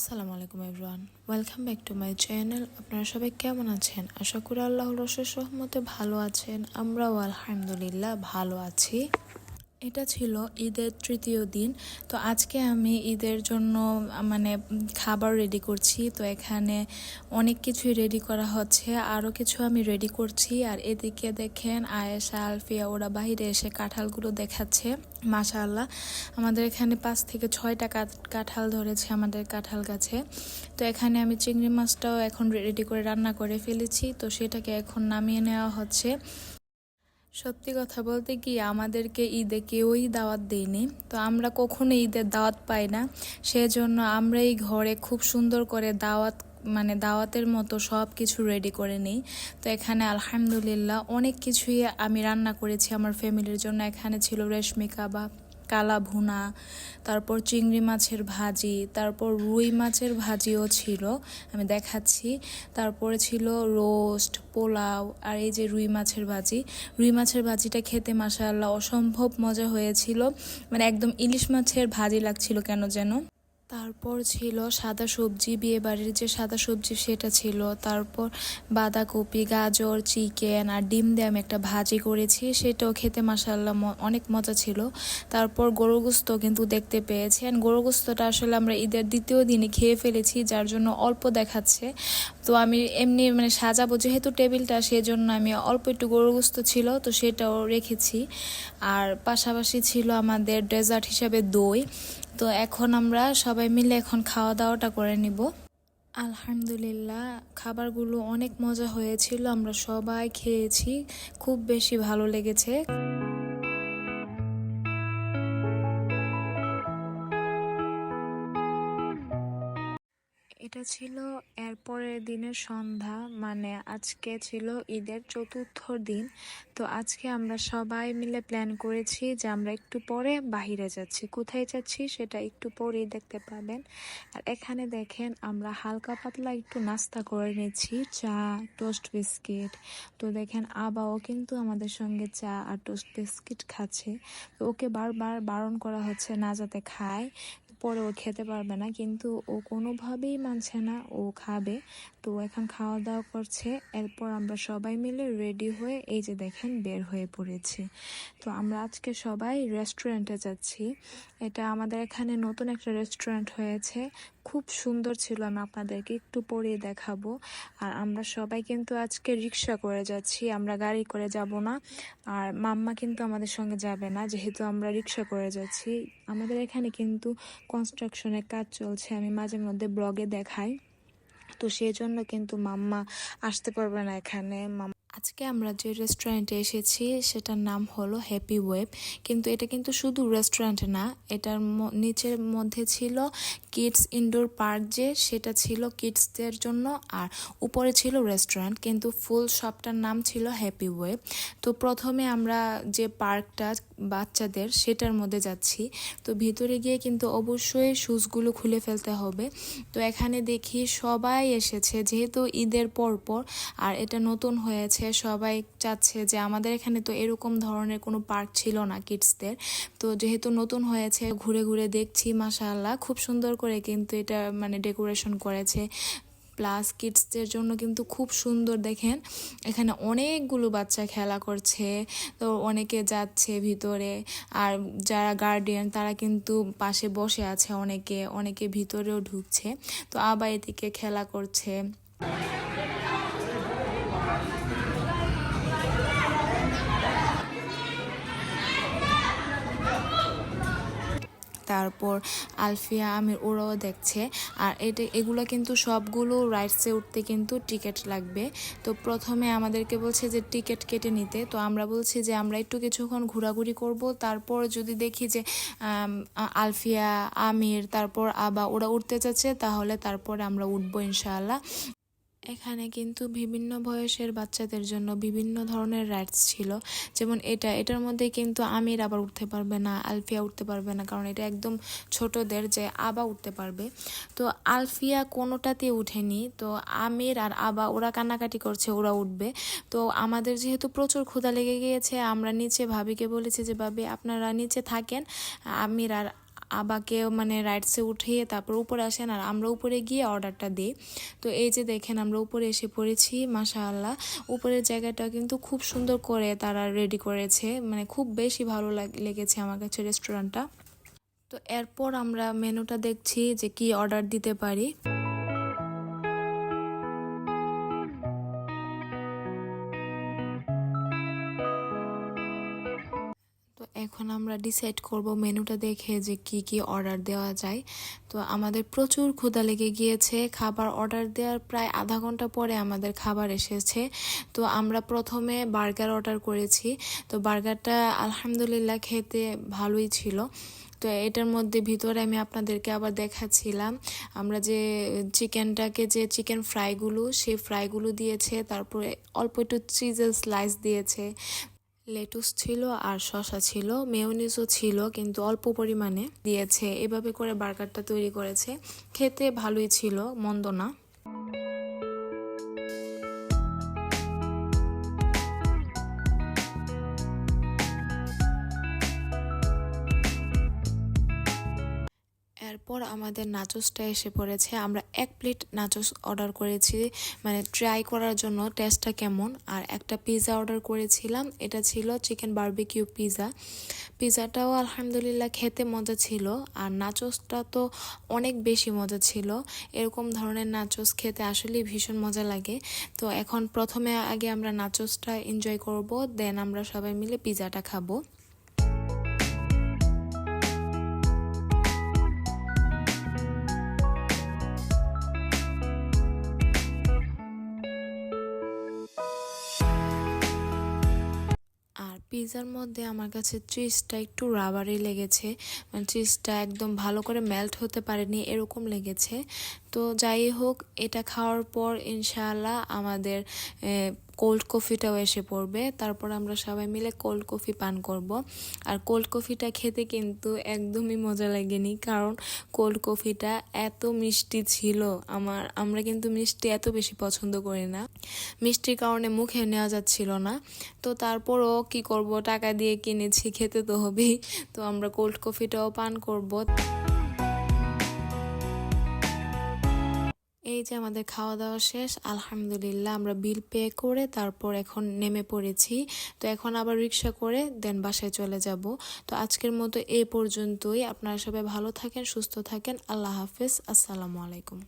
আসসালামু আলাইকুম everyone. Welcome back to my channel আপনারা সবাই কেমন আছেন? আশা করি আল্লাহর রসের সহমতে ভালো আছেন। আমরাও আলহামদুলিল্লাহ ভালো আছি। এটা ছিল ঈদের তৃতীয় দিন। তো আজকে আমি ঈদের জন্য মানে খাবার রেডি করছি। তো এখানে অনেক কিছুই রেডি করা হচ্ছে। আরও কিছু আমি রেডি করছি। আর এদিকে দেখেন আয়েশা, আলফিয়া, ওরা বাইরে এসে কাঁঠালগুলো দেখাচ্ছে। মাশাআল্লাহ। আমাদের এখানে পাঁচ থেকে ছয়টা কাঠ- কাঁঠাল ধরেছে আমাদের কাঁঠাল গাছে। তো এখানে আমি চিংড়ি মাছটাও এখন রেডি করে রান্না করে ফেলেছি। তো সেটাকে এখন নামিয়ে নেওয়া হচ্ছে। সত্যি কথা বলতে কি, আমাদেরকে ঈদে কেউই দাওয়াত দেয়নি। তো আমরা কখনো ঈদের দাওয়াত পাই না। সেজন্য আমরা এই ঘরে খুব সুন্দর করে দাওয়াত মানে দাওয়াতের মতো সব কিছু রেডি করে নিই। তো এখানে আলহামদুলিল্লাহ অনেক কিছুই আমি রান্না করেছি আমার ফ্যামিলির জন্য। এখানে ছিল রেশমি কাবাব কালা ভুনা তারপর চিংড়ি মাছের ভাজি, তারপর রুই মাছের ভাজিও ছিল, আমি দেখাচ্ছি। তারপরে ছিল রোস্ট, পোলাও আর এই যে রুই মাছের ভাজি। রুই মাছের ভাজিটা খেতে মাসাল্লাহ অসম্ভব মজা হয়েছিল। মানে একদম ইলিশ মাছের ভাজি লাগছিল কেন যেন। তারপর ছিল সাদা সবজি বিয়ে বাড়ির যে সাদা সবজি সেটা ছিল। তারপর বাঁধাকপি, গাজর, চিকেন আর ডিম দিয়ে আমি একটা ভাজি করেছি। সেটাও খেতে মাসাল্লাহ অনেক মজা ছিল। তারপর গরু গোস্ত কিন্তু দেখতে পেয়েছি। আর গরু গোস্তটা আসলে আমরা ঈদের দ্বিতীয় দিনে খেয়ে ফেলেছি, যার জন্য অল্প দেখাচ্ছে। তো আমি এমনি মানে সাজাবো, যেহেতু টেবিলটা, সেজন্য আমি অল্প একটু গরু গোস্ত ছিল, তো সেটাও রেখেছি। আর পাশাপাশি ছিল আমাদের ডেজার্ট হিসাবে দই। তো এখন আমরা সবাই মিলে এখন খাওয়া দাওয়াটা করে নিব। আলহামদুলিল্লাহ, খাবারগুলো অনেক মজা হয়েছিল, আমরা সবাই খেয়েছি, খুব বেশি ভালো লেগেছে। এটা ছিল এরপরের দিনের সন্ধ্যা মানে আজকে ছিল ঈদের চতুর্থ দিন। তো আজকে আমরা সবাই মিলে প্ল্যান করেছি যে আমরা একটু পরে বাহিরে যাচ্ছি। কোথায় যাচ্ছি সেটা একটু পরেই দেখতে পাবেন। আর এখানে দেখেন আমরা হালকা পাতলা একটু নাস্তা করে নিচ্ছি, চা টোস্ট বিস্কিট তো দেখেন আবাও কিন্তু আমাদের সঙ্গে চা আর টোস্ট বিস্কিট খাচ্ছে। তো ওকে বারবার বারণ করা হচ্ছে, না যাতে খায়। পরে ও খেতে পারবে না, কিন্তু ও কোনোভাবেই মানছে না, ও খাবে। তো এখন খাওয়া দাওয়া করছে, এরপর আমরা সবাই মিলে রেডি হয়ে এই যে দেখেন বের হয়ে পড়েছি। তো আমরা আজকে সবাই রেস্টুরেন্টে যাচ্ছি। এটা আমাদের এখানে নতুন একটা রেস্টুরেন্ট হয়েছে। খুব সুন্দর ছিল, আমি আপনাদেরকে একটু পরেই দেখাবো। আর আমরা সবাই কিন্তু আজকে রিক্সা করে যাচ্ছি, আমরা গাড়ি করে যাব না। আর মাম্মা কিন্তু আমাদের সঙ্গে যাবে না, যেহেতু আমরা রিক্সা করে যাচ্ছি। আমাদের এখানে কিন্তু কনস্ট্রাকশনের কাজ চলছে, আমি মাঝে মধ্যে ব্লগে দেখাই। তো সেই জন্য কিন্তু মাম্মা আসতে পারবে না এখানে। মাম- আজকে আমরা যে রেস্টুরেন্টে এসেছি, সেটার নাম হলো হ্যাপি ওয়েব কিন্তু এটা কিন্তু শুধু রেস্টুরেন্ট না, এটার নিচের মধ্যে ছিল কিডস ইনডোর পার্ক যে, সেটা ছিল কিডসদের জন্য, আর উপরে ছিল রেস্টুরেন্ট কিন্তু ফুল শপটার নাম ছিল হ্যাপি ওয়েব তো প্রথমে আমরা যে পার্কটা বাচ্চাদের, সেটার মধ্যে যাচ্ছি। তো ভিতরে গিয়ে কিন্তু অবশ্যই শুজগুলো খুলে ফেলতে হবে। তো এখানে দেখি সবাই এসেছে, যেহেতু ঈদের পর পর আর এটা নতুন হয়েছে। সবাই চাচ্ছে যে আমাদের এখানে তো এরকম ধরনের কোনো পার্ক ছিল না কিডসদের। তো যেহেতু নতুন হয়েছে, ঘুরে ঘুরে দেখছি, মাশাআল্লাহ, খুব সুন্দর করে কিন্তু এটা মানে ডেকোরেশন করেছে। প্লাস কিডসদের জন্য কিন্তু খুব সুন্দর, দেখেন, এখানে অনেকগুলো বাচ্চা খেলা করছে। তো অনেকে যাচ্ছে ভিতরে, আর যারা গার্ডিয়ান তারা কিন্তু পাশে বসে আছে অনেকে অনেকে ভিতরেও ঢুকছে। তো আবার এদিকে খেলা করছে। তারপর আলফিয়া আমির ওরাও দেখছে। আর এটা, এগুলো কিন্তু সবগুলো রাইডসে উঠতে কিন্তু টিকিট লাগবে। তো প্রথমে আমাদেরকে বলছে যে টিকিট কেটে নিতে। তো আমরা বলছি যে আমরা একটু কিছুক্ষণ ঘোরাঘুরি করব। তারপর যদি দেখি যে আলফিয়া, আমির, তারপর আবা, ওরা উঠতে চাচ্ছে তাহলে তারপরে আমরা উঠবো ইনশাআল্লাহ। এখানে কিন্তু বিভিন্ন বয়সের বাচ্চাদের জন্য বিভিন্ন ধরনের রাইডস ছিল। যেমন এটা, এটার মধ্যে কিন্তু আমির আবার উঠতে পারবে না, আলফিয়া উঠতে পারবে না, কারণ এটা একদম ছোটদের যে আবা উঠতে পারবে। তো আলফিয়া কোনোটাতে উঠেনি, তো আমির আর আবা ওরা কান্নাকাটি করছে, ওরা উঠবে। তো আমাদের যেহেতু প্রচুর ক্ষুধা লেগে গিয়েছে, আমরা নিচে ভাবিকে বলেছি যে, ভাবি, আপনারা নিচে থাকেন, আমির আর আবাকে মানে রাইডসে উঠিয়ে তারপর উপরে আসেন আর আমরা উপরে গিয়ে অর্ডারটা দিই। তো এই যে দেখেন আমরা উপরে এসে পড়েছি, মাশাআল্লাহ। উপরের জায়গাটা কিন্তু খুব সুন্দর করে তারা রেডি করেছে। মানে খুব বেশি ভালো লেগেছে আমার কাছে রেস্টুরেন্টটা। তো এরপর আমরা মেনুটা দেখছি যে কি অর্ডার দিতে পারি। এখন আমরা ডিসাইড করব মেনুটা দেখে যে কি কি অর্ডার দেওয়া যায়। তো আমাদের প্রচুর ক্ষুধা লেগে গিয়েছে। খাবার অর্ডার দেওয়ার প্রায় আধা ঘণ্টা পরে আমাদের খাবার এসেছে। তো আমরা প্রথমে বার্গার অর্ডার করেছি। তো বার্গারটা আলহামদুলিল্লাহ খেতে ভালোই ছিল। তো এটার মধ্যে ভিতরে আমি আপনাদেরকে আবার দেখাচ্ছিলাম। আমরা যে চিকেনটাকে যে চিকেন ফ্রাইগুলো সেই ফ্রাইগুলো দিয়েছে। তারপরে অল্প একটু চিজের স্লাইস দিয়েছে। লেটুস ছিল আর শশা ছিল, মেয়নিজও ছিল, কিন্তু অল্প পরিমাণে দিয়েছে। এভাবে করে বার্গারটা তৈরি করেছে। খেতে ভালোই ছিল, মন্দ না। এরপর আমাদের নাচোসটা এসে পড়েছে। আমরা এক প্লেট নাচোস অর্ডার করেছি। মানে ট্রাই করার জন্য টেস্টটা কেমন? আর একটা পিৎজা অর্ডার করেছিলাম। এটা ছিল চিকেন বারবিকিউ পিৎজা পিৎজাটাও আলহামদুলিল্লাহ খেতে মজা ছিল। আর নাচোসটা তো অনেক বেশি মজা ছিল। এরকম ধরনের নাচোস খেতে আসলেই ভীষণ মজা লাগে। তো এখন প্রথমে আগে আমরা নাচোসটা এনজয় করব দেন আমরা সবাই মিলে পিৎজাটা খাব। পিৎজার মধ্যে আমার কাছে চিজটা একটু রাবারই লেগেছে। মানে চিজটা একদম ভালো করে মেল্ট হতে পারেনি, এরকম লেগেছে। তো যাই হোক, এটা খাওয়ার পর ইনশাআল্লাহ আমাদের কোল্ড কফিটাও এসে পড়বে। তারপর আমরা সবাই মিলে কোল্ড কফি পান করব। আর কোল্ড কফিটা খেতে কিন্তু একদমই মজা লাগেনি, কারণ কোল্ড কফিটা এত মিষ্টি ছিল। আমার, আমরা কিন্তু মিষ্টি এত বেশি পছন্দ করি না। মিষ্টির কারণে মুখে নেওয়া যাচ্ছিল না। তো তারপরও কি করব? টাকা দিয়ে কিনেছি, খেতে তো হবেই। তো আমরা কোল্ড কফিটাও পান করব। এই যে আমাদের খাওয়া দাওয়া শেষ, আলহামদুলিল্লাহ আমরা বিল পে করে তারপর এখন নেমে পড়েছি। তো এখন আবার রিক্সা করে দেন বাসায় চলে যাব। তো আজকের মতো এ পর্যন্তই। আপনারা সবাই ভালো থাকেন, সুস্থ থাকেন। আল্লাহ হাফেজ। আসসালামু আলাইকুম।